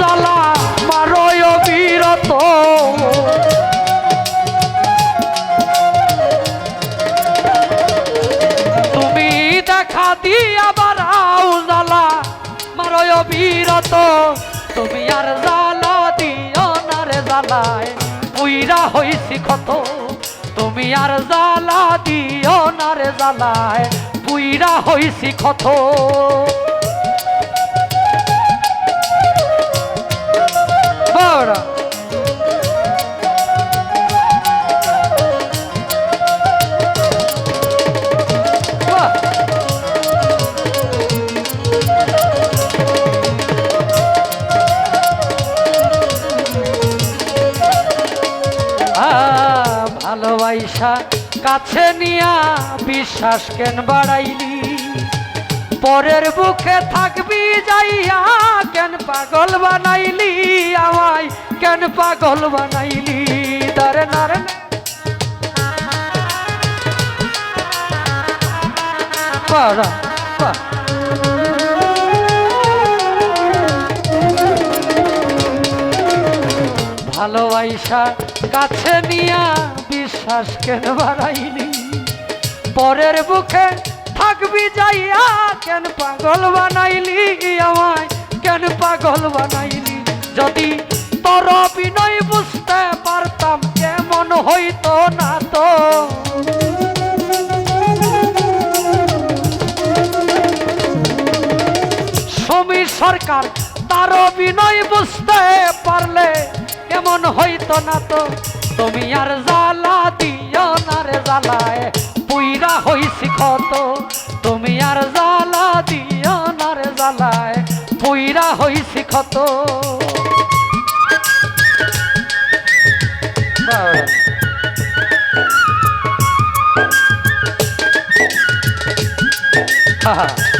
জ্বালা মারয় বিরত। তুমি দেখা দিয়া বারাও জ্বালা মারয় বিরত। তুমি আর জ্বালা দিও না রে জ্বালায় পুইরা হইছি ক্ষত। তুমি আর জ্বালা দিও না রে জ্বালায় পুইরা হইছি ক্ষত। ভালোবাসা কাছে নিয়া বিশ্বাস কেন বাড়াইলি? পরের বুকে থাকবি যাইয়া কেন পাগল বানাইলি? আমায় কেন পাগল বানাইলি? দারে নারে। ভালোবাসা কাছে নিয়া বিশ্বাস কেন পরের বুকে থাকবি যাইয়া, কেন পাগল বানাইলি আমায়? কেন পাগল বানাইলি? যদি তোর বিনয় বুঝতে পারতাম, কেমন হইতো না তো? সমীর সরকার তার বিনয় বুঝতে পারলে কেমন হইতো না তো? তুমি আর জ্বালা দিও না রে জ্বালায়, পুইরা হইছি ক্ষত তুমি আর জ্বালা দিও না রে জ্বালায়, পুইরা হইছি বাবা। হা হা।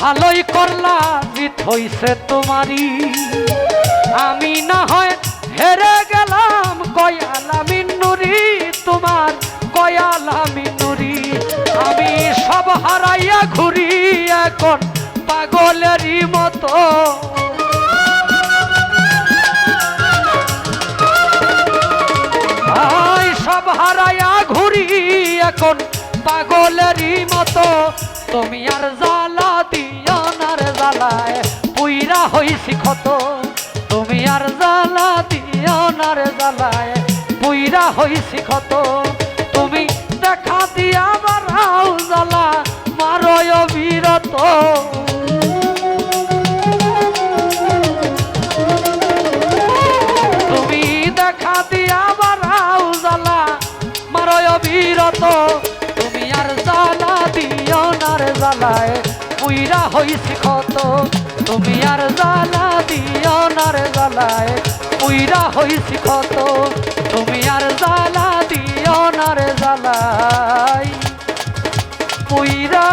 ভালোই করলা, জিত হইছে তোমারই। আমি না হয় হেরে গেলাম, কয়ালা মিন্নুরি তোমার কয়ালা মিন্নুরি আমি সব হারাইয়া ঘুরি এখন পাগলেরই মতো। সব হারাইয়া ঘুরি এখন পাগলেরই মতো, তুমি আর জ্বালা দিও না জ্বালায়। পুইরা হইছি ক্ষত, তুমি আর জ্বালা দিও না জ্বালায়। পুইরা হইছি ক্ষত। জ্বালায় পুইরা হইছি কত তুমি আর জ্বালা দিও না রে জ্বালায়, পুইরা হইছি কত তুমি আর জ্বালা দিও না রে জ্বালায়, পুইরা